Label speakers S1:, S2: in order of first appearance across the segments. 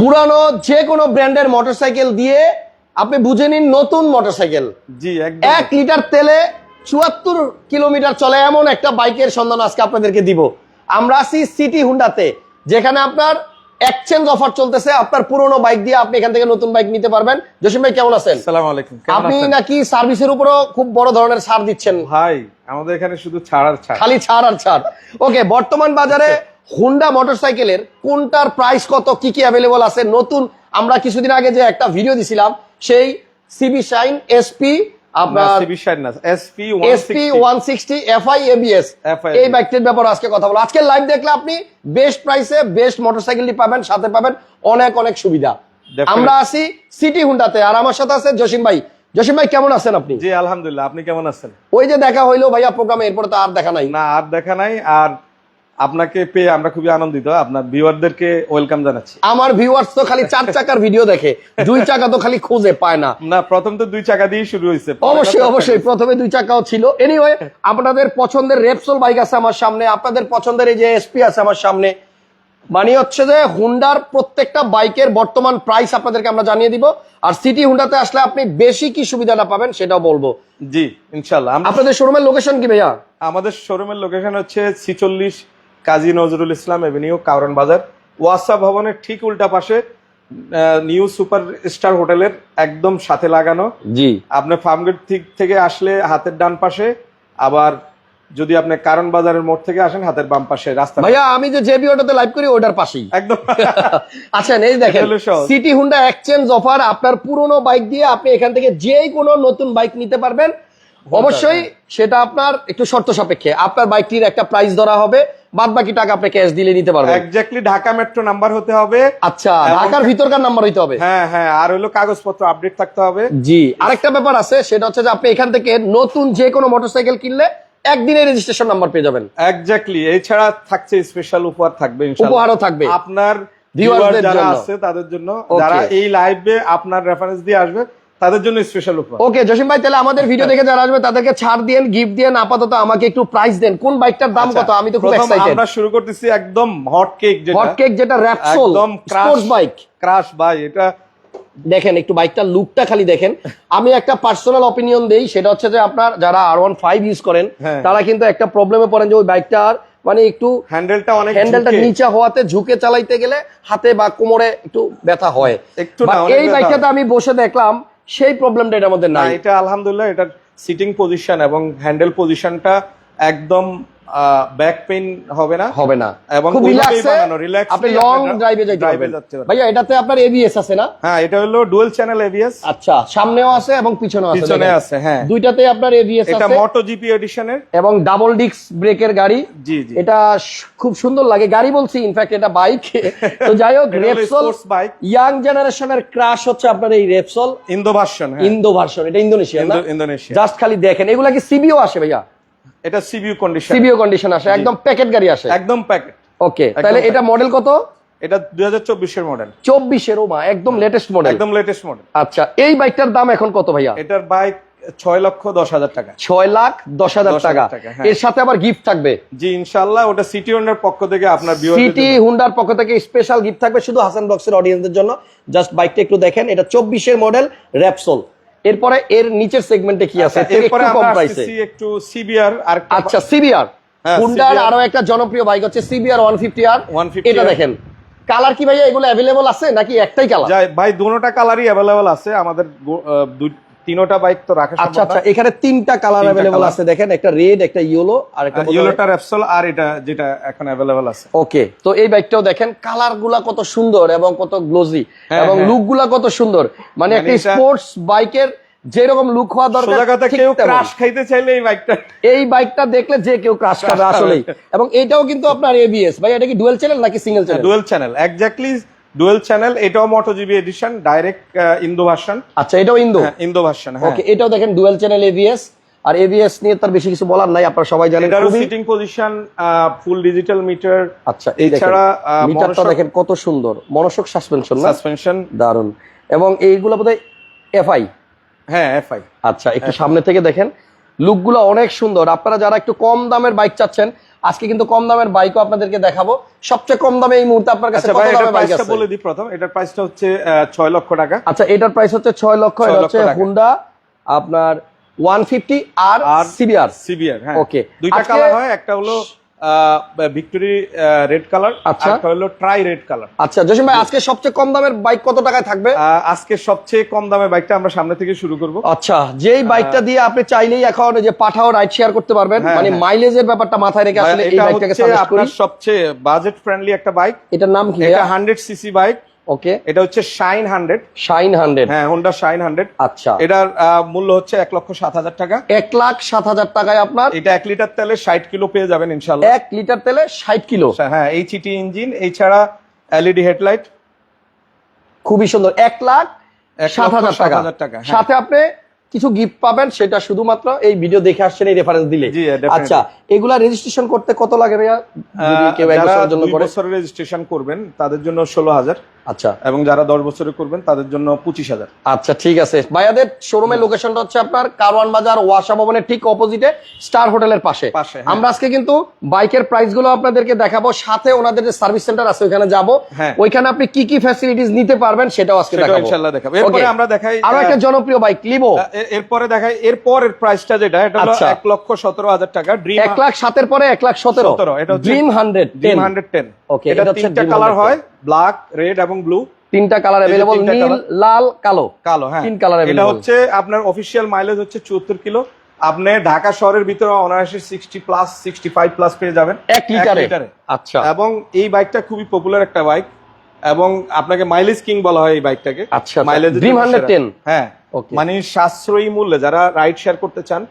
S1: পুরানো যে কোনো ব্র্যান্ডের মোটরসাইকেল দিয়ে আপনি বুঝে নিন নতুন মোটরসাইকেল।
S2: জি
S1: এক লিটার তেলে চুয়াত্তর কিলোমিটার চলে এমন একটা বাইকের সন্ধান আজকে আপনাদেরকে দিব। আমরা আছি সিটি হুন্ডাতে যেখানে আপনার এক্সচেঞ্জ অফার চলতেছে। আপনার পুরনো বাইক দিয়ে আপনি এখান থেকে নতুন বাইক নিতে পারবেন। জসিম ভাই কেমন আছেন?
S2: আলাইকুম
S1: আপনি নাকি সার্ভিসের উপরও খুব বড় ধরনের ছাড় দিচ্ছেন?
S2: ভাই আমাদের এখানে শুধু ছাড় আর ছাড়।
S1: খালি ছাড় আর ছাড়। ওকে বর্তমান বাজারে হুন্ডা মোটরসাইকেলের কোনটার প্রাইস কত কি কি অ্যাভেলেবল আছে নতুন আমরা কিছুদিন আগে যে একটা ভিডিও দিছিলাম সেই সিবি শাইন এসপি আপনার
S2: সিবি শাইন না SP
S1: SP one sixty FI ABS এই বাইকটির ব্যাপারে আজকে কথা বলব। আজকে লাইভ দেখলে আপনি বেস্ট প্রাইসে বেস্ট মোটরসাইকেলটি পাবেন সাথে পাবেন অনেক অনেক সুবিধা. আমরা আছি সিটি হুন্ডাতে আর আমার সাথে আছে জসিম ভাই। জসিম ভাই কেমন আছেন আপনি?
S2: জি আলহামদুলিল্লাহ আপনি কেমন আছেন?
S1: ওই যে দেখা হইল ভাইয়া প্রোগ্রামে এরপরে তো আর দেখা নাই।
S2: না আর দেখা নাই আর আপনাকে পেয়ে আমরা খুবই আনন্দিত। আপনার ভিউয়ারদেরকে ওয়েলকাম জানাচ্ছি।
S1: আমার ভিউয়ার্স তো খালি চার চাকার ভিডিও দেখে দুই চাকা তো খালি খুঁজে পায় না।
S2: না প্রথম তো দুই চাকা দিয়ে শুরু হয়েছে।
S1: অবশ্যই অবশ্যই প্রথমে দুই চাকাও ছিল। এনিওয়ে আপনাদের পছন্দের রেপসোল বাইক আছে আমার সামনে আপনাদের পছন্দের এই যে এসপি আছে আমার সামনে। মানে হচ্ছে যে হুন্ডার প্রত্যেকটা বাইকের বর্তমান প্রাইস আপনাদেরকে আমরা জানিয়ে দিব। আর সিটি হুন্ডাতে আসলে আপনি বেশি কি সুবিধাটা পাবেন সেটাও বলব।
S2: জি ইনশাল্লাহ
S1: আপনাদের শোরুমের লোকেশন কি ভাইয়া?
S2: আমাদের শোরুমের লোকেশন হচ্ছে ছিচল্লিশ কাজী নজরুল ইসলাম এভিনিউ কাউরান বাজার। ওয়াসা ভবনের ঠিক উল্টা পাশে নিউ সুপার স্টার হোটেলের একদম সাথে লাগানো।
S1: জি।
S2: আপনি ফার্মগেট থেকে আসলে হাতের ডান পাশে আবার যদি আপনি কারণ বাজারের মোড় থেকে আসেন হাতের বাম পাশে রাস্তা।
S1: ভাইয়া আমি যে যে ভিডিওটাতে লাইভ করি ওটার পাশেই।
S2: একদম।
S1: আচ্ছা এই দেখেন। সিটি হুন্ডা এক্সচেঞ্জ অফার আপনার পুরনো বাইক দিয়ে আপনি এখান থেকে যে কোনো নতুন বাইক নিতে পারবেন। অবশ্যই সেটা আপনার একটু শর্ত সাপেক্ষে আপনার বাইকটির একটা প্রাইস ধরা হবে। বাদ বাকি টাকা আপনি ক্যাশ দিলে নিতে পারবেন।
S2: এক্স্যাক্টলি ঢাকা মেট্রো নাম্বার হতে হবে।
S1: আচ্ছা ঢাকার ভিতরকার নাম্বার হইতে হবে।
S2: হ্যাঁ হ্যাঁ আর হলো কাগজপত্র আপডেট থাকতে হবে।
S1: জি আরেকটা ব্যাপার আছে সেটা হচ্ছে যে আপনি এখান থেকে নতুন যে কোনো মোটরসাইকেল কিনলে একদিনের রেজিস্ট্রেশন নাম্বার পেয়ে যাবেন।
S2: এক্স্যাক্টলি এছাড়া থাকছে স্পেশাল উপহার থাকবে
S1: উপহারও থাকবে।
S2: আপনার ভিউয়ার যারা। আছে তাদের জন্য যারা এই লাইভে আপনার রেফারেন্স দিয়ে আসবে তাদের জন্য স্পেশাল উপহার।
S1: ওকে জসিম ভাই তাহলে আমাদের ভিডিও দেখে যারা আসবে তাদেরকে ছাড় দেন গিফট দেন আপাতত আমাকে একটু প্রাইস দেন। কোন বাইকটার দাম কত? আমি তো খুব
S2: আচ্ছা,
S1: এক্সাইটেড
S2: আমরা শুরু করতেছি একদম হট কেক যেটা।
S1: হট কেক যেটা র্যাপসোল
S2: একদম
S1: স্পোর্টস বাইক
S2: ক্রাশ ভাই এটা
S1: দেখেন একটু বাইকটার লুকটা খালি দেখেন। আমি একটা পার্সোনাল অপিনিয়ন দেই সেটা হচ্ছে যে আপনার যারা আর ওয়ান ফাইভ ইউজ করেন
S2: হ্যাঁ।
S1: তারা কিন্তু একটা প্রবলেমে পড়েন যে ওই বাইকটার মানে একটু
S2: হ্যান্ডেলটা অনেক
S1: হ্যান্ডেলটা। নিচে হওয়াতে ঝুঁকে চালাইতে গেলে হাতে বা কোমরে একটু ব্যথা হয়। এই বাইকটাতে আমি বসে দেখলাম সেই প্রবলেমটা এটার মধ্যে
S2: না
S1: নাই।
S2: এটা আলহামদুলিল্লাহ এটা সিটিং পজিশন এবং হ্যান্ডেল পজিশনটা একদম ব্যাক পেইন হবে না।
S1: হবে না।
S2: এবং
S1: খুব রিল্যাক্সে আপনি লং ড্রাইভে যাইতে পারবেন। ভাইয়া এটাতে আপনার এবিএস আছে না?
S2: হ্যাঁ এটা হলো ডুয়েল চ্যানেল এবিএস
S1: আচ্ছা সামনেও আছে এবং পিছনেও আছে
S2: পিছনে আছে হ্যাঁ।
S1: দুইটাতে আপনার এবিএস
S2: এটা মোটো জিপি এডিশনের
S1: এবং ডাবল ডিস্ক ব্রেকের গাড়ি।
S2: জি জি।
S1: এটা খুব সুন্দর লাগে। গাড়ি বলছি ইনফ্যাক্ট এটা বাইক তো যাই হোক রেপসল
S2: bike।
S1: ইয়াং জেনারেশনের ক্রাশ হচ্ছে আপনার এই রেপসল
S2: ইন্দো ভার্সন হ্যাঁ।
S1: ইন্দো ভার্সন এটা ইন্দোনেশিয়া না?
S2: ইন্দোনেশিয়া
S1: জাস্ট খালি দেখেন এগুলা কি সিবিও আসে ভাইয়া?
S2: এটা সিবিইউ কন্ডিশন
S1: সিবিও কন্ডিশন আসে একদম প্যাকেট গাড়ি আসে।
S2: একদম প্যাকেট
S1: ওকে তাহলে এটা মডেল কত?
S2: এটা দুই হাজার চব্বিশের মডেল
S1: চব্বিশের ও মা একদম লেটেস্ট মডেল
S2: একদম লেটেস্ট মডেল
S1: আচ্ছা এই বাইকটার দাম এখন কত ভাইয়া?
S2: এটার বাইক ছয় লক্ষ দশ হাজার টাকা।
S1: ছয় লাখ দশ হাজার
S2: 10,000
S1: টাকা।
S2: হ্যাঁ।
S1: এর সাথে আবার গিফট থাকবে?
S2: জি ইনশাল্লাহ ওটা সিটি ওনার পক্ষ থেকে আপনার
S1: সিটি হুন্ডার পক্ষ থেকে স্পেশাল গিফট থাকবে শুধু হাসান বক্সের অডিয়েন্সদের জন্য। জাস্ট বাইকটা একটু দেখেন এটা চব্বিশের মডেল র্যাপসোল এরপরে এর নিচের সেগমেন্টে কি আছে?
S2: এরপরে
S1: একটু কম প্রাইসে
S2: একটু সিবিআর আর
S1: আচ্ছা সিবিআর
S2: হ্যাঁ,
S1: হুন্ডার আরও একটা জনপ্রিয় বাইক হচ্ছে সিবিআর ওয়ান ফিফটি আর
S2: 150
S1: এটা দেখেন। কালার কি ভাইয়া এগুলো অ্যাভেলেবল আছে নাকি একটাই কালার
S2: ভাই দুটোটা কালারই অ্যাভেলেবল আছে। আমাদের দুই- তিনোটা বাইক তো রাখা
S1: আচ্ছা আচ্ছা এখানে তিনটা কালার
S2: colour।
S1: আছে দেখেন একটা রেড একটা ইয়েলো আর একটা
S2: ইয়েলোটা র্যাপসল আর এটা যেটা এখন অ্যাভেলেবল আছে
S1: ওকে তো এই বাইকটাও দেখেন কালারগুলা কত সুন্দর এবং কত গ্লোজি
S2: হ্যাঁ,
S1: এবং
S2: হ্যাঁ।
S1: লুকগুলা কত সুন্দর মানে
S2: মানে
S1: একটা স্পোর্টস বাইকের যেরকম লুক হওয়া দরকার
S2: কেউ ক্রাশ খাইতে চাইলে এই বাইকটা
S1: এই বাইকটা দেখলে যে কেউ ক্রাশ খাবে। আসলেই এবং এটাও কিন্তু আপনার এবিএস ভাই এটা কি ডুয়েল চ্যানেল নাকি single channel
S2: dual channel exactly dual channel এটাও Moto GP edition direct Indo version
S1: আচ্ছা এটাও ইন্দো
S2: ইন্দো ভার্সন
S1: ওকে এটাও দেখেন ডুয়েল চ্যানেল এবিএস আর এবিএস নিয়ে তার বেশি কিছু বলার নাই আপনারা সবাই জানেন
S2: এটারও seating position full digital meter
S1: আচ্ছা
S2: এছাড়া,
S1: মিটারটা দেখেন কত সুন্দর। মনোসক সাসপেনশন না?
S2: সাসপেনশন
S1: দারুণ এবং এইগুলো বোধহয় এফআই
S2: হ্যাঁ এফআই
S1: আচ্ছা একটু সামনে থেকে দেখেন। লুকগুলো অনেক সুন্দর। আপনারা যারা একটু কম দামের বাইক চাচ্ছেন আজকে কিন্তু কম দামের বাইকও আপনাদেরকে দেখাবো। সবচেয়ে কম দামে এই মুহূর্তে আপনার কাছে
S2: আচ্ছা
S1: কত দামে বাইক আছে?
S2: বলে দিই প্রথম। এটার প্রাইসটা হচ্ছে আহ, ছয় লক্ষ টাকা।
S1: আচ্ছা এটার প্রাইস হচ্ছে 6 লক্ষ এটা হচ্ছে
S2: Honda
S1: হুন্ডা আপনার one fifty R
S2: R
S1: CBR
S2: CBR হ্যাঁ।
S1: ওকে
S2: দুইটা কালার হয় একটা হলো ভিক্টোরি রেড কালার
S1: আচ্ছা।
S2: হলো ট্রাই রেড কালার।
S1: আচ্ছা জসিম ভাই আজকে সবচেয়ে কম দামের বাইক কত টাকায় থাকবে?
S2: আজকে সবচেয়ে কম দামের বাইকটা আমরা সামনে থেকে শুরু করব।
S1: আচ্ছা যেই বাইকটা দিয়ে আপনি চাইলেই এখন যে পাঠাও রাইড শেয়ার করতে পারবেন
S2: হ্যাঁ,
S1: মানে
S2: হ্যাঁ।
S1: মাইলেজের ব্যাপারটা মাথায় রেখে আসলে এই বাইকটাকে সাজেস্ট করি।
S2: আপনার সবচেয়ে বাজেট ফ্রেন্ডলি একটা বাইক
S1: এটার নাম কি
S2: এটা হান্ড্রেড সিসি বাইক
S1: ওকে
S2: এটা হচ্ছে শাইন হান্ড্রেড
S1: শাইন হান্ড্রেড
S2: হ্যাঁ হোন্ডা শাইন হান্ড্রেড
S1: আচ্ছা।
S2: এটার মূল্য হচ্ছে এক লক্ষ সাত হাজার টাকা।
S1: এক লাখ সাত হাজার টাকায় আপনার
S2: এটা এক লিটার তেলে ষাট কিলো পেয়ে যাবেন ইনশাল্লাহ
S1: এক লিটার তেলে ষাট কিলো।
S2: হ্যাঁ এইচইটি ইঞ্জিন এছাড়া এলইডি হেডলাইট
S1: খুবই সুন্দর। এক লাখ সাত হাজার
S2: সাত
S1: টাকা,
S2: হ্যাঁ।
S1: সাথে আপনি কিছু গিফট পাবেন সেটা শুধুমাত্র এই ভিডিও দেখে আসছেন এই রেফারেন্স দিলে। আচ্ছা এগুলা রেজিস্ট্রেশন করতে কত লাগে ভাইয়া? কেউ এক বছরের জন্য করে।
S2: বছরের রেজিস্ট্রেশন করবেন তাদের জন্য ষোলো হাজার।
S1: আচ্ছা।
S2: এবং যারা দশ বছরের করবেন তাদের জন্য পঁচিশ হাজার।
S1: আচ্ছা ঠিক আছে। ভাইয়াদের শোরুমের লোকেশনটা হচ্ছে আপনার কারওয়ান বাজার ওয়াসা ভবনের ঠিক অপোজিটে স্টার হোটেলের পাশে।
S2: হ্যাঁ।
S1: আমরা আজকে কিন্তু বাইকের প্রাইসগুলো আপনাদেরকে দেখাবো সাথে ওনাদের যে সার্ভিস সেন্টার আছে ওইখানে যাব।
S2: হ্যাঁ।
S1: ওইখানে আপনি কি কি ফ্যাসিলিটিস নিতে পারবেন সেটাও আজকে দেখাবো।
S2: ইনশাল্লাহ দেখাবো। এরপরে আমরা দেখাই আরও
S1: একটা জনপ্রিয় বাইক লিবো
S2: এরপরে দেখাই এরপরের প্রাইসটা যেটা এটা হলো
S1: আচ্ছা।
S2: এক লক্ষ সতেরো হাজার টাকা ড্রিম
S1: এক লাখ সাতের পরে এক লাখ সতেরো।
S2: 17 এটা হচ্ছে
S1: Dream hundred
S2: Dream hundred ten
S1: Okay,
S2: এটা তিনটা কালার হয় ব্ল্যাক রেড এবং ব্লু
S1: তিনটা কালার অ্যাভেলেবল নীল লাল কালো।
S2: কালো হ্যাঁ।
S1: তিন colour
S2: এটা হচ্ছে আপনার অফিসিয়াল মাইলেজ হচ্ছে চুয়াত্তর কিলো। আপনি ঢাকা শহরের ভিতরে অনায়াসে sixty plus sixty five plus পেয়ে যাবেন।
S1: এক লিটারে? আচ্ছা।
S2: এবং এই বাইকটা খুবই পপুলার একটা বাইক এবং আপনাকে মাইলেজ কিং বলা হয় এই বাইকটাকে
S1: আচ্ছা, আচ্ছা।
S2: মাইলেজ
S1: Dream 110
S2: হ্যাঁ. মানে সাশ্রয়ী মূল্যে যারা রাইড শেয়ার করতে চান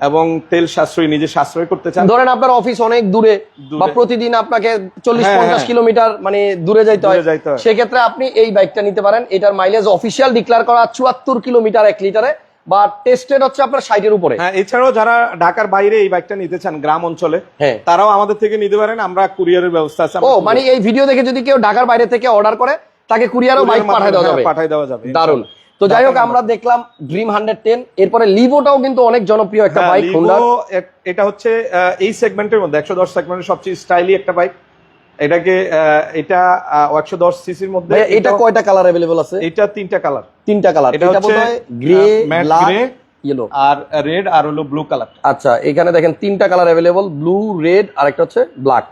S2: এবং তেল সাশ্রয়ী নিজে সাশ্রয় করতে চান।
S1: ধরেন আপনার অফিস অনেক দূরে। বা প্রতিদিন আপনাকে চল্লিশ
S2: হ্যাঁ,
S1: পঞ্চাশ
S2: হ্যাঁ।
S1: কিলোমিটার মানে দূরে যাইতে হয়। সেক্ষেত্রে আপনি এই বাইকটা নিতে পারেন। এটার মাইলেজ অফিসিয়াল ডিক্লেয়ার করা চুয়াত্তর কিলোমিটার এক লিটারে বা টেস্টেড হচ্ছে আপনার ষাটের উপরে।
S2: হ্যাঁ এছাড়াও যারা ঢাকার বাইরে এই বাইকটা নিতে চান গ্রাম অঞ্চলে
S1: হ্যাঁ।
S2: তারাও আমাদের থেকে নিতে পারেন। আমরা কুরিয়ারের ব্যবস্থা আছে।
S1: ও মানে এই ভিডিও দেখে যদি কেউ ঢাকার বাইরে থেকে অর্ডার করে তাকে কুরিয়ারও বাইক পাঠিয়ে দেওয়া যাবে।
S2: পাঠাই দেওয়া যাবে।
S1: দারুণ তো যাই হোক আমরা দেখলাম ড্রিম হান্ড্রেড টেন এরপরে লিভোটাও কিন্তু অনেক জনপ্রিয় একটা
S2: হ্যাঁ,
S1: বাইক
S2: এ- এটা হচ্ছে এই সেগমেন্টের মধ্যে একশো দশ সেগমেন্টের সবচেয়ে স্টাইলি একটা বাইক এটাকে এটা একশো দশ সিসির মধ্যে
S1: এটা কয়টা কালার অ্যাভেলেবল আছে?
S2: এটা তিনটা কালার
S1: তিনটা কালার
S2: এটা হচ্ছে,
S1: গ্রে
S2: matte
S1: ইয়েলো
S2: আর রেড আর হলো ব্লু কালার
S1: আচ্ছা এখানে দেখেন তিনটা কালার অ্যাভেলেবল ব্লু রেড আর একটা হচ্ছে ব্ল্যাক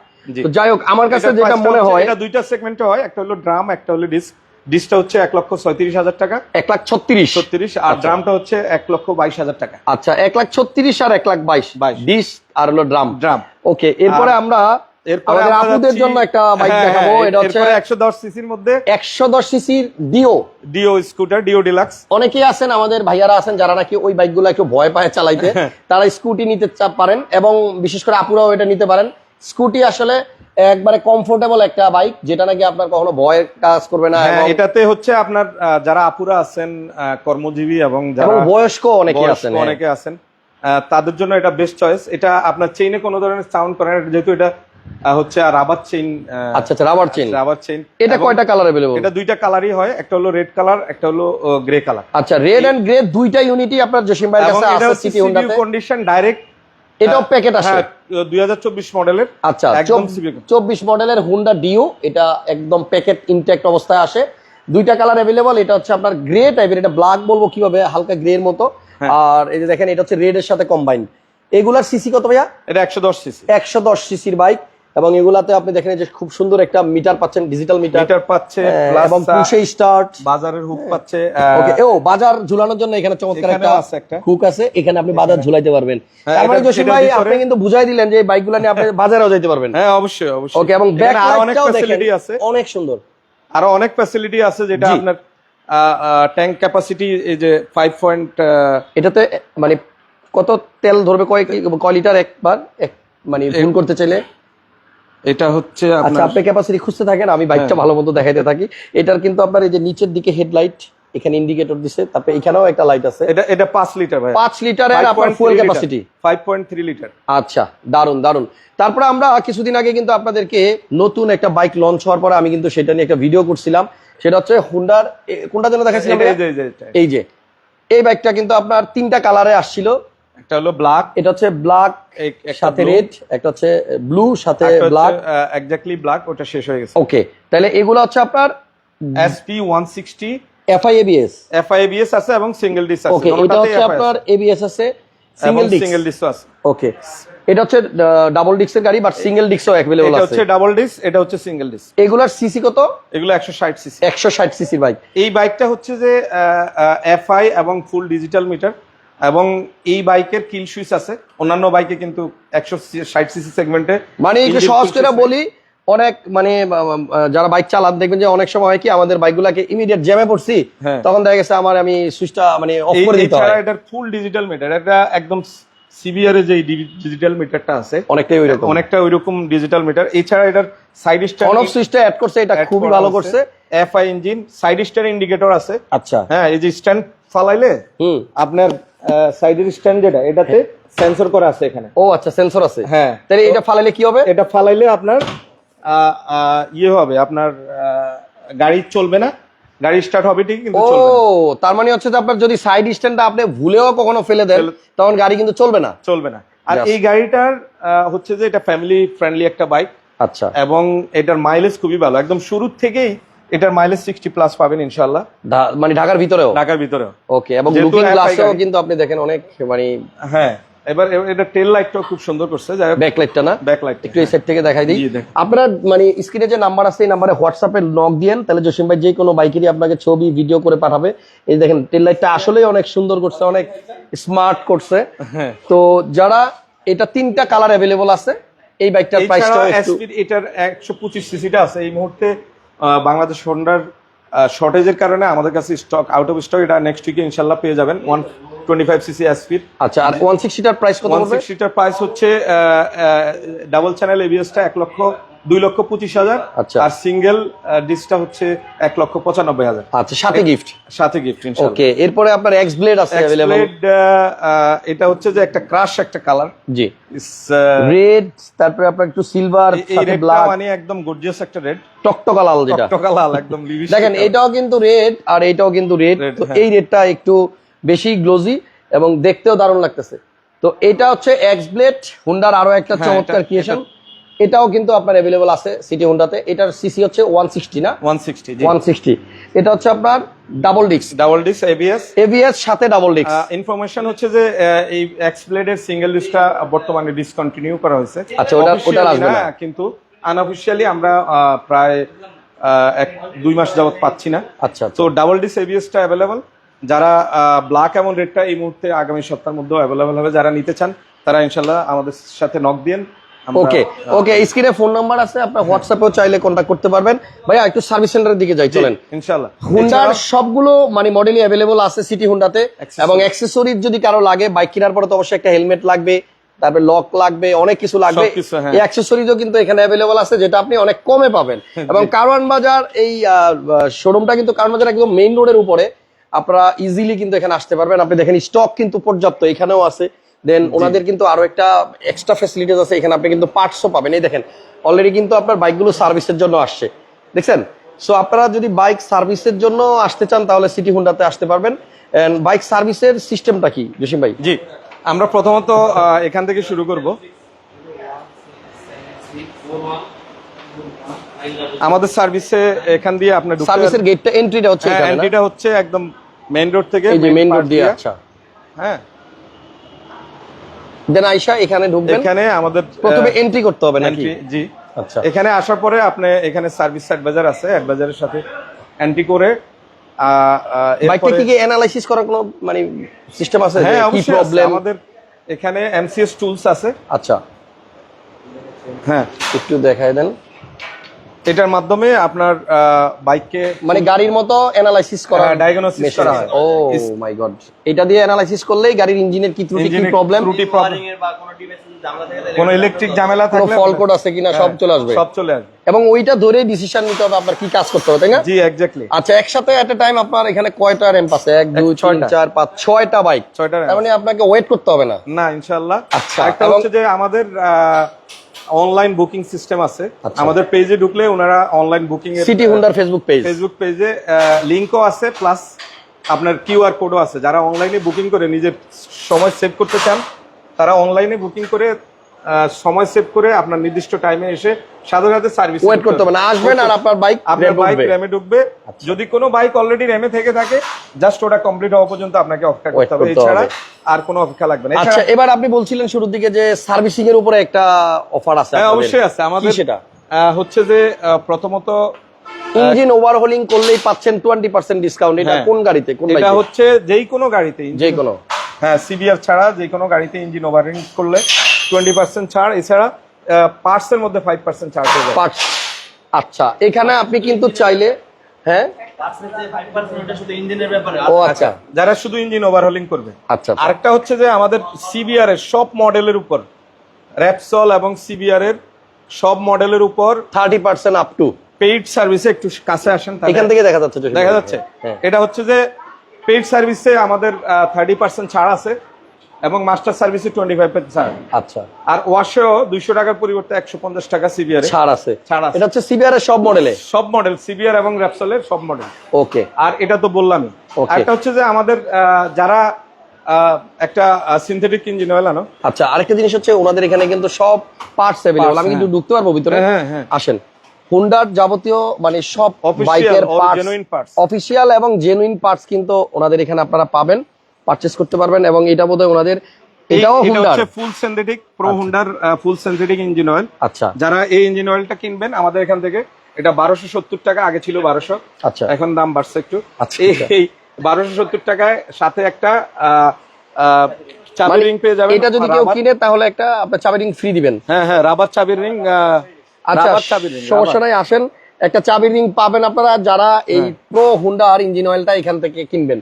S1: যাই হোক আমার কাছে যেটা মনে হয়
S2: এটা দুইটা সেগমেন্টে হয় একটা হলো ড্রাম একটা হলো ডিস্ক ডিস্কটা হচ্ছে এক লক্ষ ছয়ত্রিশ হাজার টাকা।
S1: এক লাখ ছত্রিশ।
S2: ছত্রিশ আর ড্রামটা হচ্ছে এক লক্ষ বাইশ হাজার টাকা।
S1: আচ্ছা এক লাখ ছত্রিশ আর এক লাখ বাইশ।
S2: 22
S1: ডিস আর হলো ড্রাম।
S2: ড্রাম।
S1: ওকে এরপরে আমরা
S2: এরপরে
S1: আপুদের জন্য একটা বাইক
S2: হ্যাঁ,
S1: দেখাবো।
S2: হ্যাঁ,
S1: এটা হচ্ছে
S2: সিসির মধ্যে
S1: সিসির Dio
S2: Dio scooter Dio deluxe
S1: অনেকেই আছেন আমাদের ভাইয়ারা আছেন যারা নাকি ওই বাইকগুলো একটু ভয় পায় চালাইতে
S2: হ্যাঁ।
S1: তারা স্কুটি নিতে পারেন এবং বিশেষ করে আপুরাও এটা নিতে পারেন। স্কুটি আসলে একবারে কমফোর্টেবল একটা বাইক যেটা নাকি আপনার কখনো ভয়ের কাজ করবে না
S2: হ্যাঁ এটাতে হচ্ছে আপনার যারা আপুরা আছেন কর্মজীবী এবং যারা
S1: বয়স্ক অনেকে আছেন হ্যাঁ।
S2: অনেকে আছেন তাদের জন্য এটা বেস্ট চয়েস এটা আপনার চেইনে কোনো ধরনের সাউন্ড করে না যেহেতু এটা হচ্ছে রাবার চেইন
S1: আচ্ছা আচ্ছা রাবার চেইন
S2: রাবার চেইন
S1: এটা কয়টা কালার অ্যাভেলেবল
S2: এটা দুইটা কালারই হয় একটা হলো রেড কালার একটা হলো গ্রে কালার
S1: আচ্ছা রেড এন্ড গ্রে দুইটা ইউনিটি আপনার জসিম ভাইয়ের কাছে আছে সিটি হোন্ডাতে
S2: কন্ডিশন ডাইরেক্ট
S1: এটাও প্যাকেট আসে।
S2: হাজার চব্বিশ মডেলের
S1: আচ্ছা
S2: একদম CBU
S1: চব্বিশ মডেলের হুন্ডা ডিও এটা একদম প্যাকেট ইনটেক্ট অবস্থায় আসে। দুইটা কালার অ্যাভেলেবল এটা হচ্ছে আপনার গ্রে টাইপের এটা ব্ল্যাক বলব কীভাবে হালকা গ্রে এর মতো।
S2: হ্যাঁ।
S1: আর এই যে দেখেন এটা হচ্ছে রেড এর সাথে কম্বাইন এগুলার সিসি কত ভাইয়া?
S2: এটা একশো দশ সিসি
S1: একশো দশ সিসির বাইক এবং এগুলাতে আপনি দেখেন যে খুব সুন্দর একটা মিটার পাচ্ছেন ডিজিটাল মিটার।
S2: মিটার পাচ্ছে
S1: এবং
S2: আহ,
S1: পুষে স্টার্ট
S2: বাজারের হুক পাচ্ছে
S1: ওকে ও বাজার ঝুলানোর জন্য এখানে চমৎকার একটা
S2: আছে একটা।
S1: হুক আছে এখানে আপনি বাজার ঝুলাইতে পারবেন।
S2: হ্যাঁ,
S1: তার মানে জসিম ভাই আপনি কিন্তু বুঝাই দিলেন যে এই বাইকগুলো নিয়ে আপনি বাজারেও যেতে পারবেন।
S2: হ্যাঁ অবশ্যই অবশ্যই।
S1: ওকে এবং ব্যাক
S2: আরও অনেক
S1: লাইটটাও দেখেন
S2: ফ্যাসিলিটি আছে।
S1: অনেক সুন্দর।
S2: আরও অনেক ফ্যাসিলিটি আছে যেটা। আপনার ট্যাঙ্ক ক্যাপাসিটি এই যে ফাইভ পয়েন্ট
S1: এটাতে মানে কত তেল ধরবে কয় কয় লিটার একবার? এক মানে ভুল করতে চাইলে?
S2: এটা হচ্ছে
S1: আচ্ছা আপনি ক্যাপাসিটি খুঁজতে থাকেন আমি বাইকটা
S2: হ্যাঁ।
S1: ভালো মতো দেখাইতে থাকি। এটার কিন্তু আপনার এই যে নিচের দিকে হেডলাইট এখানে ইন্ডিকেটর দিছে তারপরে এখানেও একটা লাইট আছে।
S2: এটা এটা পাঁচ লিটার ভাই
S1: পাঁচ লিটারের আপনার fuel capacity
S2: five point three litre
S1: আচ্ছা দারুণ দারুণ তারপরে আমরা কিছুদিন আগে কিন্তু আপনাদেরকে নতুন একটা বাইক লঞ্চ হওয়ার পরে আমি কিন্তু সেটা নিয়ে একটা ভিডিও করছিলাম। সেটা হচ্ছে হুন্ডার কোনটা যেন দেখাচ্ছিলাম ভাইয়া? এই যে এই বাইকটা কিন্তু আপনার তিনটা কালারে আসছিল।
S2: একটা হলো ব্ল্যাক
S1: এটা হচ্ছে ব্ল্যাক সাথে রেড একটা হচ্ছে ব্লু সাথে ব্ল্যাক
S2: এক্স্যাক্টলি ব্ল্যাক ওটা শেষ হয়ে গেছে।
S1: ওকে তাহলে এগুলো হচ্ছে আপনার
S2: এসপি আছে এবং সিঙ্গেল ডিস আছে
S1: ওকে এটা হচ্ছে আপনার এবিএস আছে সিঙ্গেল ডিস্ক
S2: সিঙ্গেল ডিসও আছে।
S1: ওকে এটা হচ্ছে ডাবল ডিস্কের গাড়ি বাট সিঙ্গেল ডিস্কও অ্যাভেলেবল
S2: এটা হচ্ছে ডাবল ডিস এটা হচ্ছে সিঙ্গেল ডিস
S1: এগুলার সিসি কত?
S2: এগুলো একশো ষাট সিসি
S1: একশো ষাট সিসির বাইক
S2: এই বাইকটা হচ্ছে যে এফআই এবং ফুল ডিজিটাল মিটার এবং এই বাইকের কিল সুইচ আছে। অন্যান্য বাইকে কিন্তু একশো ষাট সিসি সেগমেন্টে
S1: মানে একটু সহজ করে বলি অনেক মানে যারা বাইক চালান দেখবেন যে অনেক সময় হয় কি আমাদের বাইকগুলোকে ইমিডিয়েট জ্যামে পড়ছি
S2: হ্যাঁ।
S1: তখন দেখা গেছে আমার আমি সুইচটা মানে অফ করে দিতে হয়।
S2: এটার ফুল ডিজিটাল মিটার এটা একদম এর যে ডিজিটাল মিটারটা আছে
S1: অনেকটাই ওই রকম
S2: অনেকটা ওইরকম ডিজিটাল মিটার এছাড়া এটার সাইড স্টার
S1: অন অফ সুইচটা অ্যাড করছে এটা খুবই ভালো করছে।
S2: FI engine side star indicator আছে।
S1: আচ্ছা।
S2: হ্যাঁ এই যে স্ট্যান্ড ফালাইলে
S1: হুম।
S2: আপনার সাইডের স্ট্যান্ড যেটা এটাতে সেন্সর করা আছে এখানে।
S1: ও আচ্ছা সেন্সর আছে।
S2: হ্যাঁ।
S1: তাহলে এটা ফালাইলে কি হবে?
S2: এটা ফালাইলে আপনার ইয়ে হবে আপনার গাড়ি চলবে না। গাড়ি স্টার্ট হবে ঠিক কিন্তু
S1: ও
S2: চলবে না।
S1: তার মানে হচ্ছে যে আপনার যদি সাইড স্ট্যান্ডটা আপনি ভুলেও কখনো ফেলে দেন তখন গাড়ি কিন্তু চলবে না।
S2: চলবে না। আর এই গাড়িটার হচ্ছে যে এটা ফ্যামিলি ফ্রেন্ডলি একটা বাইক
S1: আচ্ছা।
S2: এবং এটার মাইলেজ খুবই ভালো। একদম শুরুর থেকেই এটার মাইলেজ সিক্সটি প্লাস পাবেন ইনশাল্লাহ
S1: মানে ঢাকার ভিতরেও?
S2: ঢাকার ভিতরেও।
S1: ওকে এবং লুকিং গ্লাসেও কিন্তু আপনি দেখেন অনেক মানে
S2: হ্যাঁ এবার এটা টেল লাইটটাও খুব সুন্দর করছে
S1: ব্যাকলাইটটা না?
S2: ব্যাকলাইট
S1: একটু এই সাইড থেকে দেখাই দিই। আপনার মানে স্ক্রিনে যে নাম্বার আছে এই নাম্বারে হোয়াটসঅ্যাপে নক দিয়েন তাহলে জসিম ভাই যে কোনো বাইকেরই আপনাকে ছবি ভিডিও করে পাঠাবে। এই দেখেন টেল লাইটটা আসলেই অনেক সুন্দর করছে অনেক স্মার্ট করছে।
S2: হ্যাঁ।
S1: তো যারা এটা তিনটা কালার অ্যাভেলেবল আছে এই বাইকটার প্রাইসটা একটু
S2: এটার একশো পঁচিশ সিসিটা আছে এই মুহূর্তে বাংলাদেশ হন্ডার শর্টেজের কারণে আমাদের কাছে স্টক আউট অফ স্টক এটা নেক্সট উইকে ইনশাল্লাহ পেয়ে যাবেন। ওয়ান টোয়েন্টি ফাইভ সিসি এসপির
S1: আচ্ছা আর ওয়ান সিক্সটিটার প্রাইস কত
S2: ওয়ান সিক্সিটার প্রাইস হচ্ছে ডাবল চ্যানেল এবিএসটা এক লক্ষ দুই লক্ষ পঁচিশ হাজার
S1: আচ্ছা।
S2: আর সিঙ্গেল ডিসটা হচ্ছে এক লক্ষ পঁচানব্বই হাজার।
S1: আচ্ছা সাথে গিফট
S2: সাথে গিফট
S1: ওকে এরপরে আপনার এক্স ব্লেড আছে অ্যাভেলেবল
S2: এটা হচ্ছে যে একটা ক্রাশ একটা কালার
S1: জি। রেড তারপরে আপনার একটু সিলভার সাথে ব্ল্যাক
S2: মানে একদম গর্জিয়াস একটা রেড
S1: টকটকা লাল যেটা।
S2: টকা লাল একদম লিভিশ
S1: দেখেন এটাও কিন্তু রেড আর এটাও কিন্তু রেড তো
S2: হ্যাঁ।
S1: এই রেডটা একটু বেশি গ্লোজি এবং দেখতেও দারুণ লাগতেছে। তো এটা হচ্ছে এক্স ব্লেড হুন্ডার আরও একটা
S2: হ্যাঁ,
S1: চমৎকার ক্রিয়েশন এটাও কিন্তু আপনার অ্যাভেলেবল আছে সিটি হুন্ডাতে এটার সিসি হচ্ছে ওয়ান সিক্সটি না?
S2: ওয়ান সিক্সটি
S1: ওয়ান সিক্সটি এটা হচ্ছে আপনার double disc
S2: double disc ABS
S1: ABS সাথে ডাবল ডিস্ক
S2: ইনফরমেশন হচ্ছে যে এই এক্সপ্লেডের সিঙ্গেল ডিস্কটা বর্তমানে ডিসকন্টিনিউ করা হয়েছে।
S1: আচ্ছা, ওটা- ওটা আসবে না।
S2: কিন্তু আনঅফিসিয়ালি আমরা প্রায় এক দুই মাস যাবত পাচ্ছি না।
S1: আচ্ছা
S2: তো ডাবল ডিস এবিএসটা অ্যাভেলেবল যারা ব্ল্যাক এবং রেডটা এই মুহূর্তে আগামী সপ্তাহের মধ্যেও অ্যাভেলেবল হবে যারা নিতে চান তারা ইনশাল্লাহ আমাদের সাথে নক দিন
S1: ওকে ওকে স্ক্রিনে ফোন নাম্বার আছে আপনার হোয়াটসঅ্যাপেও চাইলে কন্ট্যাক্ট করতে পারবেন। ভাইয়া একটু সার্ভিস সেন্টারের দিকে যাই চলেন।
S2: ইনশাল্লাহ
S1: হুন্ডার সবগুলো মানে মডেলই অ্যাভেলেবল আছে সিটি হুন্ডাতে এবং অ্যাক্সেসরিজ যদি কারও লাগে বাইক কেনার পরে তো অবশ্যই একটা হেলমেট লাগবে তারপরে লক লাগবে অনেক কিছু লাগবে।
S2: হ্যাঁ।
S1: এই অ্যাক্সেসরিজও কিন্তু এখানে অ্যাভেলেবল আছে যেটা আপনি অনেক কমে পাবেন। এবং কারওয়ান বাজার এই শোরুমটা কিন্তু কারওয়ান বাজার একদম মেইন রোডের উপরে। আপনারা ইজিলি কিন্তু এখানে আসতে পারবেন। আপনি দেখেন স্টক কিন্তু পর্যাপ্ত এখানেও আছে। দেন ওনাদের কিন্তু আরও একটা এক্সট্রা ফ্যাসিলিটিস আছে এখানে আপনি কিন্তু পার্টসও পাবেন। এই দেখেন অলরেডি কিন্তু আপনার বাইকগুলো সার্ভিসের জন্য আসছে। দেখছেন? সো আপনারা যদি বাইক সার্ভিসের জন্য আসতে চান তাহলে সিটি হুন্ডাতে আসতে পারবেন। বাইক সার্ভিসের সিস্টেমটা কি জসিম ভাই?
S2: জি আমরা প্রথমত এখান থেকে শুরু করব। আমাদের সার্ভিসে এখান দিয়ে আপনার
S1: সার্ভিসের গেটটা এন্ট্রিটা হচ্ছে
S2: হ্যাঁ, এন্ট্রিটা হচ্ছে একদম মেইন রোড থেকে
S1: মেইন রোড দিয়ে। আচ্ছা।
S2: হ্যাঁ।
S1: দেন আইসা এখানে ঢুকবেন।
S2: এখানে আমাদের
S1: প্রথমে এন্ট্রি করতে হবে নাকি?
S2: জি।
S1: আচ্ছা।
S2: এখানে আসার পরে আপনি এখানে সার্ভিস অ্যাডভাইজার আছে অ্যাডভাইজারের সাথে এন্ট্রি করে
S1: বাইকটা কি কি অ্যানালাইসিস করার কোনো মানে সিস্টেম আছে
S2: হ্যাঁ
S1: কি। প্রবলেম
S2: আমাদের এখানে এমসিএস টুলস আছে।
S1: আচ্ছা।
S2: হ্যাঁ।
S1: একটু দেখায় দেন।
S2: এটার মাধ্যমে আপনার আহ, বাইককে
S1: মানে গাড়ির মতো অ্যানালাইসিস করা
S2: হ্যাঁ, diagnosis করা হয়।
S1: ও মাই গড এটা দিয়ে অ্যানালাইসিস করলেই গাড়ির ইঞ্জিনের কি ত্রুটি কি প্রবলেম
S2: ত্রুটি প্রবলেম কোন ইলেকট্রিক ঝামেলা
S1: কোনো
S2: থাকলে
S1: ফল কোড আছে কিনা সব চলে আসবে।
S2: সব চলে আসবে।
S1: এবং ওইটা ধরে ডিসিশন নিতে হবে আপনার কি কাজ করতে হবে তাই না?
S2: জি এক্স্যাক্টলি
S1: আচ্ছা একসাথে এট এ টাইম আপনার এখানে কয়টা র্যাম্প আছে? এক দুই তিন
S2: ছয়টা।
S1: চার পাঁচ ছয়টা বাইক
S2: ছয়টা ramp
S1: তার মানে আপনাকে ওয়েট করতে হবে না।
S2: না ইনশাআল্লাহ।
S1: আচ্ছা,
S2: একটা হচ্ছে যে আমাদের অনলাইন বুকিং সিস্টেম আছে।
S1: আচ্ছা।
S2: আমাদের পেজে ঢুকলে ওনারা অনলাইন বুকিং
S1: সিটি হুন্ডার ফেসবুক পেজ
S2: ফেসবুক পেজে লিংকও আছে প্লাস আপনার কিউআর কোডও আছে। যারা অনলাইনে বুকিং করে নিজের সময় সেভ করতে চান তারা অনলাইনে বুকিং করে সময় সেভ করে আপনার নির্দিষ্ট টাইমে এসে সাথে সার্ভিস
S1: ওয়েট করতে হবে না। আসবেন আর আপনার বাইক
S2: আপনার বাইক র্যামে ঢুকবে।
S1: আচ্ছা।
S2: যদি কোনো বাইক অলরেডি র্যামে থেকে থাকে জাস্ট ওটা কমপ্লিট হওয়া পর্যন্ত আপনাকে অপেক্ষা করতে হবে। এছাড়া আর কোনো অপেক্ষা লাগবে না।
S1: আচ্ছা এবার আপনি বলছিলেন শুরুর দিকে যে সার্ভিসিং এর উপরে একটা অফার আছে
S2: হ্যাঁ অবশ্যই আছে। আমাদের
S1: সেটা?
S2: হচ্ছে যে প্রথমত
S1: ইঞ্জিন ওভারহোলিং করলেই পাচ্ছেন টোয়েন্টি পার্সেন্ট ডিসকাউন্ট এটা
S2: হ্যাঁ।
S1: কোন গাড়িতে? কোন
S2: এটা হচ্ছে যেই কোনো গাড়িতে
S1: যে কোনো
S2: হ্যাঁ সিবিআর ছাড়া যে কোনো গাড়িতে ইঞ্জিন ওভারিং করলে টোয়েন্টি পার্সেন্ট ছাড় এছাড়া পার্টস মধ্যে ফাইভ পার্সেন্ট ছাড় হয়ে যাবে
S1: পার্টস আচ্ছা। এখানে আপনি কিন্তু চাইলে হ্যাঁ? ও আচ্ছা।
S2: যারা শুধু ইঞ্জিন ওভারহোলিং করবে।
S1: আচ্ছা আচ্ছা।
S2: আরেকটা হচ্ছে যে আমাদের সিবিআর এর সব মডেলের উপর র্যাপসল এবং সিবিআর এর সব মডেলের উপর
S1: thirty percent up to
S2: paid সার্ভিসে একটু কাছে আসেন
S1: এখান থেকে দেখা যাচ্ছে
S2: দেখা যাচ্ছে।
S1: হ্যাঁ।
S2: এটা হচ্ছে যে পেইড সার্ভিসে আমাদের থার্টি পার্সেন্ট ছাড় আছে। এবং মাস্টার সার্ভিসে টোয়েন্টি ফাইভ ছাড়
S1: আচ্ছা।
S2: আর ওয়াশেও দুইশো টাকার পরিবর্তে একশো পঞ্চাশ টাকা সিবিআর
S1: ছাড় আছে।
S2: ছাড় আছে।
S1: এটা হচ্ছে সিবিআর এর সব মডেলে
S2: সব মডেল সিবিআর এবং র্যাপসলের সব মডেল
S1: ওকে।
S2: আর এটা তো বললামই. একটা হচ্ছে যে আমাদের যারা একটা সিনথেটিক ইঞ্জিন অয়েল আনো।
S1: আচ্ছা আরেকটা জিনিস হচ্ছে ওনাদের এখানে কিন্তু সব পার্টস
S2: Parts,
S1: আমি কিন্তু
S2: হ্যাঁ।
S1: ঢুকতে পারব ভিতরে।
S2: হ্যাঁ, হ্যাঁ।
S1: আসেন। হুন্ডার যাবতীয় মানে সব বাইকের পার্টস। অফিসিয়াল এবং জেনুইন পার্টস কিন্তু ওনাদের এখানে আপনারা পাবেন। পারচেজ করতে পারবেন এবং এটা বোধহয় ওনাদের এটাও
S2: হচ্ছে ফুল সিনথেটিক প্রো হুন্ডার ফুল সিনথেটিক ইঞ্জিন অয়েল
S1: আচ্ছা।
S2: যারা এই ইঞ্জিন অয়েলটা কিনবেন আমাদের এখান থেকে এটা বারোশো সত্তর টাকা আগে ছিল বারোশো।
S1: আচ্ছা।
S2: এখন দাম বাড়ছে একটু।
S1: আচ্ছা,
S2: এই-। বারোশো সত্তর টাকায় সাথে একটা চাবির
S1: মানে
S2: রিং পেয়ে যাবেন।
S1: এটা যদি কেউ কিনে তাহলে একটা আপনার চাবি রিং ফ্রি দিবেন।
S2: হ্যাঁ হ্যাঁ রাবার চাবির রিং
S1: আচ্ছা
S2: চাবির রিং
S1: সমস্যা নাই আসেন। একটা চাবি রিং পাবেন আপনারা যারা এই। প্রো হুন্ডা আর ইঞ্জিন অয়েলটা এখান থেকে কিনবেন।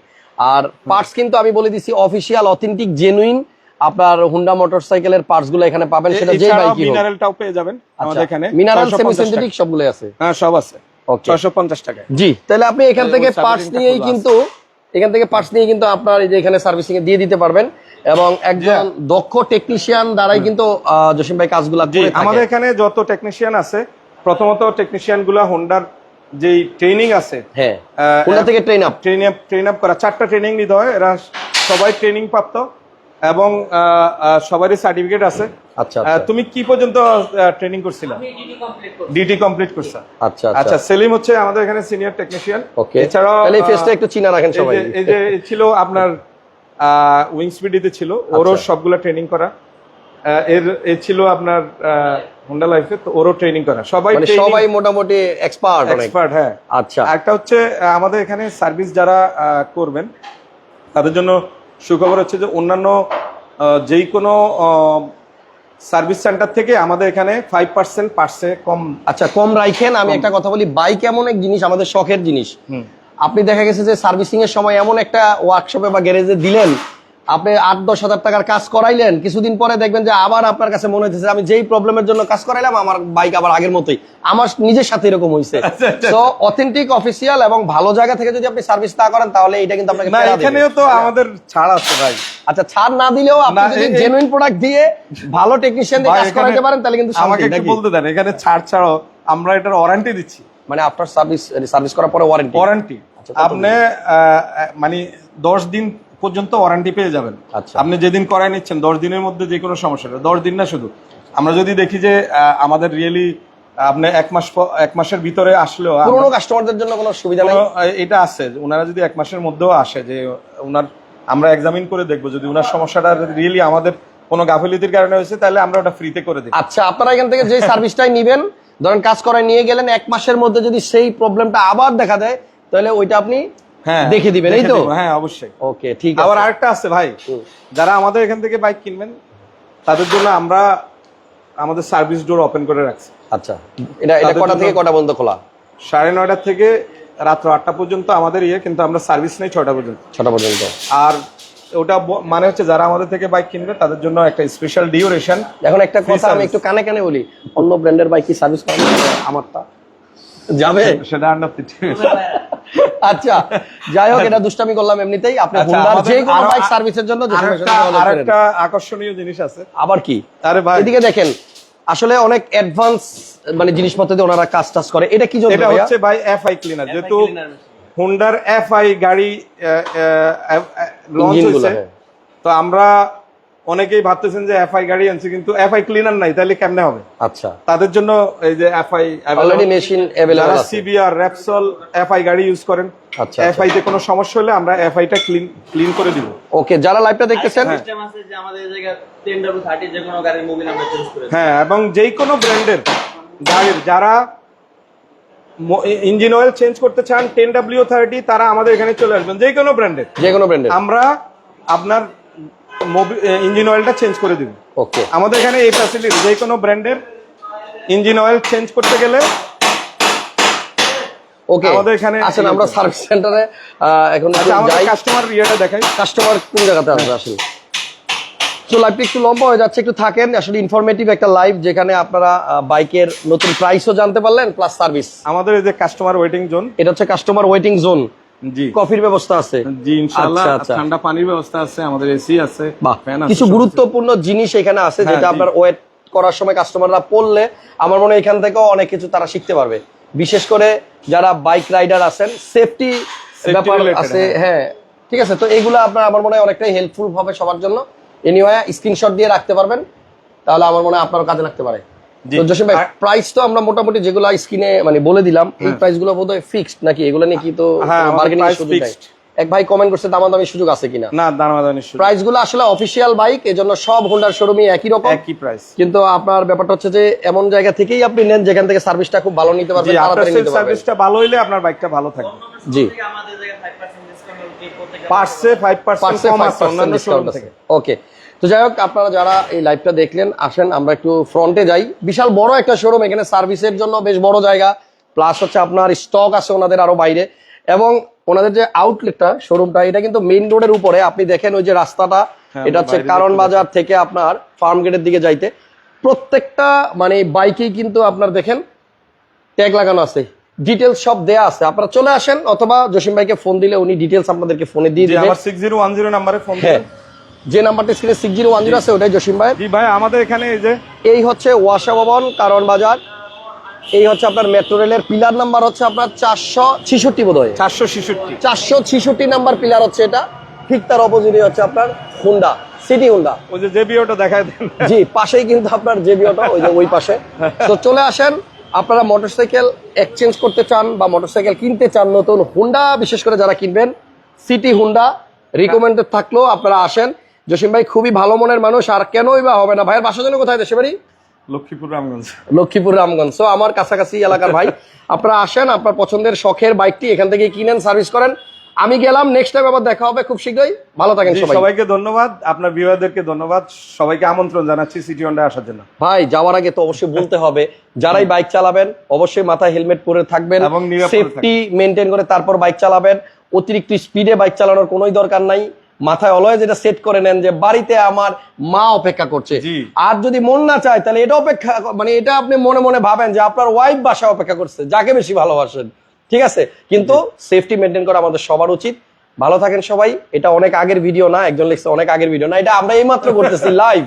S1: আর পার্টস কিন্তু আমি বলে দিচ্ছি অফিসিয়াল অথেন্টিক জেনুইন আপনার হুন্ডা মোটরসাইকেলের পার্টসগুলো এখানে পাবেন সেটা যে বাইকই হোক।
S2: মিনারেলটাও পেয়ে যাবেন আমাদের এখানে।
S1: মিনারেল সেমি
S2: টাকা।
S1: সিনথেটিক সবগুলো আছে?
S2: হ্যাঁ সব আছে।
S1: ওকে
S2: ছয়শো পঞ্চাশ টাকায়।
S1: জি তাহলে আপনি এখান থেকে পার্টস নিয়েই কিন্তু এখান থেকে পার্টস নিয়ে কিন্তু আপনার এই যে এখানে সার্ভিসিং এ দিয়ে দিতে পারবেন। এবং একজন দক্ষ টেকনিশিয়ান দ্বারাই কিন্তু জসিম ভাই কাজগুলো।
S2: আমাদের এখানে যত টেকনিশিয়ান আছে প্রথমত টেকনিশিয়ানগুলা হোন্ডার যেই ট্রেনিং আছে
S1: হ্যাঁ।
S2: আহ,
S1: থেকে train up
S2: train up train up করা। চারটা ট্রেনিং নিতে হয় এরা সবাই ট্রেনিং প্রাপ্ত এবং সবারই সার্টিফিকেট আছে।
S1: আচ্ছা আচ্ছা।
S2: তুমি কি পর্যন্ত ট্রেনিং করছিলা? ডিটি কমপ্লিট করছ।
S1: আচ্ছা
S2: আচ্ছা।
S1: আচ্ছা
S2: সেলিম হচ্ছে আমাদের এখানে সিনিয়র টেকনিশিয়ান
S1: ওকে
S2: এছাড়াও
S1: তাহলে ফেসটা একটু চিনা রাখেন
S2: এই
S1: সবাই।
S2: যে- এই যে ছিল আপনার উইংস বিডিতে ছিল। ওরও
S1: আচ্ছা।
S2: সবগুলা ট্রেনিং করা। এর এ ছিল আপনার হোন্ডা লাইফে তো ওরও ট্রেনিং করা। সবাই
S1: মানে সবাই মোটামুটি এক্সপার্ট
S2: এক্সপার্ট হ্যাঁ।
S1: আচ্ছা।
S2: একটা হচ্ছে আমাদের এখানে সার্ভিস যারা করবেন তাদের জন্য সুখবর হচ্ছে যে অন্যান্য যেই কোনো সার্ভিস সেন্টার থেকে আমাদের এখানে ফাইভ পার্সেন্ট পার্সে কম।
S1: আচ্ছা কম রাখেন আমি একটা কথা বলি বাইক এমন এক জিনিস আমাদের শখের জিনিস। আপনি দেখা গেছে যে সার্ভিসিং এর সময় এমন একটা ওয়ার্কশপে বা গ্যারেজে দিলেন আপনি আট দশ হাজার টাকার কাজ করাইলেন কিছুদিন পরে দেখবেন যে আবার আপনার কাছে মনে হচ্ছে আমি যেই প্রবলেমের জন্য কাজ করাইলাম আমার বাইক আবার আগের মতোই। আমার নিজের সাথে এরকম হয়েছে। তো অথেন্টিক অফিসিয়াল এবং ভালো জায়গা থেকে যদি আপনি সার্ভিস না করেন তাহলে এটা কিন্তু আপনাকে।
S2: এখানেও তো আমাদের ছাড় আছে ভাই।
S1: আচ্ছা ছাড় না দিলেও আপনি যদি জেনুইন প্রোডাক্ট দিয়ে ভালো টেকনিশিয়ান দিয়ে কাজ করাইতে পারেন তাহলে কিন্তু
S2: আমাকে একটু বলতে দেন এখানে ছাড় ছাড়াও আমরা এটার ওয়ারেন্টি দিচ্ছি।
S1: মানে আফটার সার্ভিস সার্ভিস করার পরে ওয়ারেন্টি
S2: ওয়ারেন্টি
S1: আচ্ছা,
S2: আপনি আহ, মানে দশ দিন পর্যন্ত ওয়ারেন্টি পেয়ে যাবেন।
S1: আচ্ছা।
S2: আপনি যেদিন করাই নিচ্ছেন দশ দিনের মধ্যে যে কোনো সমস্যা। দশ দিন না শুধু। আমরা যদি দেখি যে আমাদের রিয়েলি আপনি এক মাস এক মাসের ভিতরে আসলেও
S1: পুরোনো কাস্টমারদের জন্য কোনো সুবিধা নেই?
S2: এটা আছে ওনারা যদি এক মাসের মধ্যেও আসে যে ওনার আমরা এক্সামিন করে দেখব। যদি ওনার সমস্যাটা রিয়েলি আমাদের কোনো গাফিলিতির কারণে হয়েছে তাহলে আমরা ওটা ফ্রিতে করে দিই।
S1: আচ্ছা আপনারা এখান থেকে যে সার্ভিসটাই নিবেন ধরেন কাজ করায় নিয়ে গেলেন এক মাসের মধ্যে যদি সেই প্রবলেমটা আবার দেখা দেয় তাহলে ওইটা আপনি
S2: হ্যাঁ
S1: দেখে দিবেন, এই তো?
S2: হ্যাঁ অবশ্যই।
S1: ওকে ঠিক
S2: আবার আরেকটা আছে ভাই যারা আমাদের এখান থেকে বাইক কিনবেন তাদের জন্য আমরা আমাদের সার্ভিস ডোর ওপেন করে রাখছি।
S1: আচ্ছা এটা এটা কটা থেকে কটা বন্ধ খোলা?
S2: সাড়ে নয়টা থেকে রাত্র আটটা পর্যন্ত আমাদের ইয়ে কিন্তু আমরা সার্ভিস নেই ছটা পর্যন্ত।
S1: ছটা পর্যন্ত।
S2: আর ওটা মানে হচ্ছে যারা আমাদের থেকে বাইক কিনবে তাদের জন্য একটা স্পেশাল ডিউরেশন
S1: এখন একটা কথা আমি একটু কানে কানে বলি অন্য ব্র্যান্ডের বাইক কি সার্ভিস যাবে? আমারটা। যাবে?
S2: সেটা আন্ডার
S1: আচ্ছা যাই হোক এটা দুষ্টামি করলাম এমনিতেই। আপনি হুন্ডার যে কোনো বাইক সার্ভিসের জন্য
S2: আরেকটা আকর্ষণীয় জিনিস আছে।
S1: আবার কি?
S2: আরে ভাই।
S1: এদিকে দেখেন আসলে অনেক অ্যাডভান্স মানে জিনিসপত্র দিয়ে ওনারা কাজ টাজ করে। এটা কি জন্য
S2: এটা? হচ্ছে ভাই এফআই ক্লিনার যেহেতু হুন্ডার এফআই গাড়ি লঞ্চ হয়েছে
S1: হ্যাঁ।
S2: তো আমরা অনেকেই ভাবতেছেন যে এফআই গাড়ি আনছি কিন্তু এফআই ক্লিনার নাই তাহলে কেমনে হবে?
S1: আচ্ছা।
S2: তাদের জন্য এই যে এফআই
S1: অলরেডি মেশিন
S2: যারা
S1: আছে।
S2: সিবিআর র্যাপসল এফআই গাড়ি ইউজ করেন
S1: আচ্ছা,
S2: এফআই তে কোনো সমস্যা হলে আমরা এফআই টা ক্লিন ক্লিন করে দিব।
S1: ওকে যারা লাইভটা দেখতেছেন
S3: সিস্টেম আছে যে আমাদের এই ডাব্লিউ থার্টি যে কোনো গাড়ির মোবিল আমরা চেঞ্জ করে দিই।
S2: হ্যাঁ এবং যেই কোনো ব্র্যান্ডের গাড়ির যারা ইঞ্জিন অয়েল চেঞ্জ করতে চান টেন ডাব্লিউ থার্টি তারা আমাদের এখানে চলে আসবেন যে কোনো ব্র্যান্ডের
S1: যে কোনো ব্র্যান্ডের
S2: আমরা আপনার ইঞ্জিন অয়েলটা চেঞ্জ করে দিব।
S1: ওকে
S2: আমাদের এখানে এই ফ্যাসিলিটি যে কোনো ব্র্যান্ডের ইঞ্জিন অয়েল চেঞ্জ করতে গেলে
S1: ওকে
S2: আমাদের এখানে
S1: আসেন আমরা সার্ভিস সেন্টারে এখন
S2: আচ্ছা আমাদের
S1: যাই।
S2: কাস্টমার ইয়েটা দেখাই।
S1: কাস্টমার কোন জায়গাতে আসবে আসলে? তো লাইভটা একটু লম্বা হয়ে যাচ্ছে একটু থাকেন। আসলে ইনফরমেটিভ একটা লাইভ যেখানে আপনারা বাইকের নতুন প্রাইসও জানতে পারলেন প্লাস সার্ভিস
S2: আমাদের এই যে কাস্টমার ওয়েটিং জোন
S1: এটা হচ্ছে কাস্টমার ওয়েটিং জোন কফির ব্যবস্থা আছে।
S2: জি ইনশাআল্লাহ
S1: আচ্ছা, আচ্ছা।
S2: ঠান্ডা পানির ব্যবস্থা আছে আমাদের এসি আছে
S1: কিছু গুরুত্বপূর্ণ জিনিস এখানে আছে
S2: হ্যাঁ,
S1: যেটা আপনার ওয়েট করার সময় কাস্টমাররা পড়লে আমার মনে হয় এখান থেকেও অনেক কিছু তারা শিখতে পারবে। বিশেষ করে যারা বাইক রাইডার আছেন সেফটি ব্যাপার আছে হ্যাঁ। ঠিক আছে? তো এইগুলো আপনার আমার মনে হয় অনেকটাই হেল্পফুল হবে সবার জন্য। এনিওয়ে স্ক্রিনশট দিয়ে রাখতে পারবেন তাহলে আমার মনে হয় আপনারও কাজে লাগতে পারে। জসিম ভাই প্রাইস তো আমরা মোটামুটি যেগুলো স্ক্রিনে মানে বলে দিলাম এই প্রাইস বোধহয় ফিক্সড নাকি? এগুলো নিয়ে কি তো
S2: হ্যাঁ,
S1: বার্গেনিং সুযোগ নাই? এক ভাই কমেন্ট করছে দামাদামি সুযোগ আছে কিনা?
S2: না দানাদানি শুরু
S1: প্রাইস আসলে অফিসিয়াল বাইক এজন্য সব হোন্ডার শোরুমই একই রকম।
S2: একই প্রাইস
S1: কিন্তু আপনার ব্যাপারটা হচ্ছে যে এমন জায়গা থেকেই আপনি নেন যেখান থেকে সার্ভিসটা খুব ভালো নিতে পারবেন
S2: জি
S1: তাড়াতাড়ি নিতে পারবেন।
S2: সার্ভিসটা ভালো হইলে আপনার বাইকটা ভালো থাকবে।
S1: জি।
S3: আমাদের জায়গায় ফাইভ পার্সেন্ট ডিসকাউন্ট প্রত্যেক
S2: পার্সে ফাইভ পার্সেন্ট কম আছে অন্যান্য
S1: ডিসকাউন্ট
S2: শোরুম থেকে।
S1: ওকে তো যাই হোক আপনারা যারা এই লাইভটা দেখলেন আসেন আমরা একটু ফ্রন্টে যাই। বিশাল বড় একটা শোরুম এখানে সার্ভিসের জন্য বেশ বড় জায়গা। প্লাস হচ্ছে আপনার স্টক আছে ওনাদের আরও বাইরে। এবং ওনাদের যে আউটলেটটা শোরুমটা এটা কিন্তু মেইন রোডের উপরে। আপনি দেখেন ওই যে রাস্তাটা
S2: হ্যাঁ,
S1: এটা হচ্ছে কারণ বাজার থেকে আপনার ফার্ম গেটের দিকে যাইতে। প্রত্যেকটা মানে বাইকেই কিন্তু আপনার দেখেন ট্যাগ লাগানো আছে। ডিটেলস সব দেয়া আছে। আপনারা চলে আসেন অথবা জসিম ভাইকে ফোন দিলে উনি ডিটেলস আপনাদেরকে ফোনে দিয়ে
S2: জি
S1: দিবেন
S2: আমার সিক্স জিরো ওয়ান জিরো নাম্বারে ফোন
S1: হ্যাঁ। যে নাম্বারটা স্ক্রিনে সিক্স জিরো ওয়ান জিরো আছে ওটাই জসিম ভাই
S2: জি ভাই আমাদের এখানে এই যে
S1: এই হচ্ছে ওয়াসা ভবন কারণ বাজার। এই হচ্ছে আপনার মেট্রো রেলের পিলার নাম্বার হচ্ছে আপনার চারশো ছিষট্টি বোধ হয়
S2: চারশো ছেষট্টি।
S1: চারশো ছিষট্টি নাম্বার পিলার হচ্ছে এটা। ঠিক তার অপোজিটে হচ্ছে আপনার হুন্ডা সিটি হুন্ডা
S2: ওই যে যে বিওটা দেখায় দেন।
S1: জি পাশেই কিন্তু আপনার জেবিওটা ওই যে ওই পাশে। তো চলে আসেন আপনারা মোটরসাইকেল এক্সচেঞ্জ করতে চান বা মোটরসাইকেল কিনতে চান নতুন হুন্ডা বিশেষ করে যারা কিনবেন সিটি হুন্ডা রিকমেন্ডেড থাকলেও আপনারা আসেন। জসিম ভাই খুবই ভালো মনের মানুষ আর কেনই বা হবে না? ভাইয়ের বাসা যেন কোথায় দেশে বাড়ি?
S2: লক্ষ্মীপুর রামগঞ্জ।
S1: লক্ষ্মীপুর রামগঞ্জ। তো আমার কাছাকাছি এলাকার ভাই আপনারা আসেন আপনার পছন্দের শখের বাইকটি এখান থেকে কিনেন সার্ভিস করেন। আমি গেলাম নেক্সট টাইম আবার দেখা হবে খুব শীঘ্রই। ভালো থাকেন সবাই।
S2: সবাইকে ধন্যবাদ আপনার বিবাহদেরকে ধন্যবাদ সবাইকে আমন্ত্রণ জানাচ্ছি সিটি হন্ডা আসার জন্য।
S1: ভাই যাওয়ার আগে তো অবশ্যই বলতে হবে যারাই বাইক চালাবেন অবশ্যই মাথায় হেলমেট পরে থাকবেন
S2: এবং
S1: সেফটি মেনটেন করে তারপর বাইক চালাবেন অতিরিক্ত স্পিডে বাইক চালানোর কোনোই দরকার নাই। মাথায় অলওয়েজ এটা সেট করে নেন যে বাড়িতে আমার মা অপেক্ষা করছে। আর যদি মন না চায় তাহলে এটা অপেক্ষা মানে এটা আপনি মনে মনে ভাবেন যে আপনার ওয়াইফ বাসা অপেক্ষা করছে যাকে বেশি ভালোবাসেন। ঠিক আছে? কিন্তু সেফটি মেনটেন করা আমাদের সবার উচিত। ভালো থাকেন সবাই। এটা অনেক আগের ভিডিও না একজন লিখছে অনেক আগের ভিডিও না এটা আমরা এইমাত্র করতেছি লাইভ।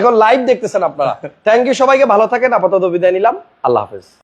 S1: এখন লাইভ দেখতেছেন আপনারা। থ্যাংক ইউ সবাইকে ভালো থাকেন আপাতত বিদায় নিলাম। আল্লাহ হাফেজ।